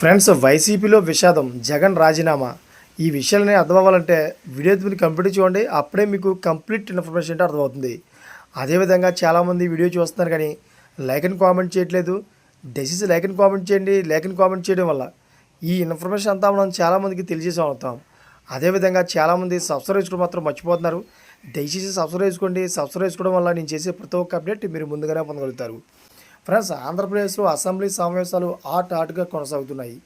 Friends వైసీపీలో విషాదం జగన్ రాజీనామా. ఈ విషయాలని అర్థం అవ్వాలంటే వీడియో మీరు కంప్లీట్ చూడండి అప్పుడే మీకు కంప్లీట్ ఇన్ఫర్మేషన్ అంటే అర్థమవుతుంది. అదేవిధంగా చాలామంది వీడియో చూస్తున్నారు కానీ లైక్ అండ్ కామెంట్ చేయట్లేదు. దయచేసి లైక్ అండ్ కామెంట్ చేయండి లైక్ అండ్ కామెంట్ చేయడం వల్ల ఈ ఇన్ఫర్మేషన్ అంతా మనం చాలామందికి తెలియజేసి అవుతాం అదేవిధంగా చాలామంది సబ్స్క్రైబ్ చేసుకోవడం మాత్రం మర్చిపోతున్నారు. దయచేసి సబ్స్క్రైబ్ చేసుకోండి సబ్స్క్రైబ్ చేసుకోవడం వల్ల నేను చేసే ప్రతి ఒక్క అప్డేట్ మీరు ముందుగానే పొందగలుగుతారు. ఫ్రెండ్స్ ఆంధ్రప్రదేశ్లో అసెంబ్లీ సమావేశాలు ఆట్ ఆటుగా కొనసాగుతున్నాయి.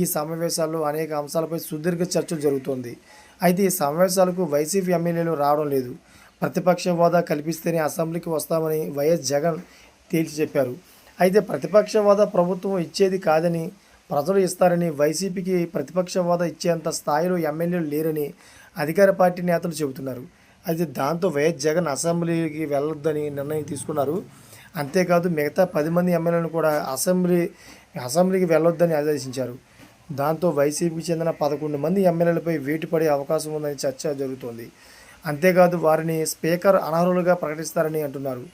ఈ సమావేశాల్లో అనేక అంశాలపై సుదీర్ఘ చర్చలు జరుగుతోంది. అయితే ఈ సమావేశాలకు వైసీపీ ఎమ్మెల్యేలు రావడం లేదు. ప్రతిపక్ష హోదా కల్పిస్తేనే అసెంబ్లీకి వస్తామని వైఎస్ జగన్ తేల్చి చెప్పారు. అయితే ప్రతిపక్ష హోదా ప్రభుత్వం ఇచ్చేది కాదని ప్రజలు ఇస్తారని వైసీపీకి ప్రతిపక్ష హోదా ఇచ్చేంత స్థాయిలో ఎమ్మెల్యేలు లేరని అధికార పార్టీ నేతలు చెబుతున్నారు. అయితే దాంతో వైఎస్ జగన్ అసెంబ్లీకి వెళ్ళొద్దని నిర్ణయం తీసుకున్నారు. అంతేకాదు మిగతా పది మంది ఎమ్మెల్యేలను కూడా అసెంబ్లీ అసెంబ్లీకి వెళ్ళొద్దని ఆదేశించారు. దాంతో వైసీపీకి చెందిన పదకొండు మంది ఎమ్మెల్యేలపై వేటు పడే అవకాశం ఉందని చర్చ జరుగుతోంది. అంతేకాదు వారిని స్పీకర్ అనర్హులుగా ప్రకటిస్తారని అంటున్నారు.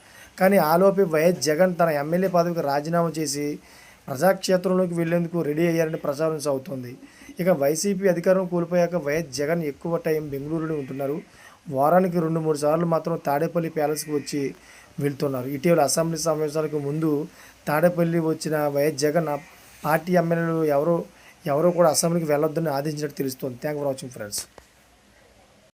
కానీ ఆలోపే వైఎస్ జగన్ తన ఎమ్మెల్యే పదవికి రాజీనామా చేసి ప్రజాక్షేత్రంలోకి వెళ్ళేందుకు రెడీ అయ్యారని ప్రచారం సాగుతోంది. ఇక వైసీపీ అధికారం కోల్పోయాక వైఎస్ జగన్ ఎక్కువ టైం బెంగళూరులో ఉంటున్నారు. వారానికి రెండు మూడు సార్లు మాత్రం తాడేపల్లి ప్యాలెస్కి వచ్చి వెళ్తున్నారు. ఇటీవల అసెంబ్లీ సమావేశాలకు ముందు తాడేపల్లి వచ్చిన వైఎస్ జగన్ పార్టీ ఎమ్మెల్యేలు ఎవరో ఎవరో కూడా అసెంబ్లీకి వెళ్ళొద్దని ఆదేశించినట్టు తెలుస్తోంది. Thank for watching friends.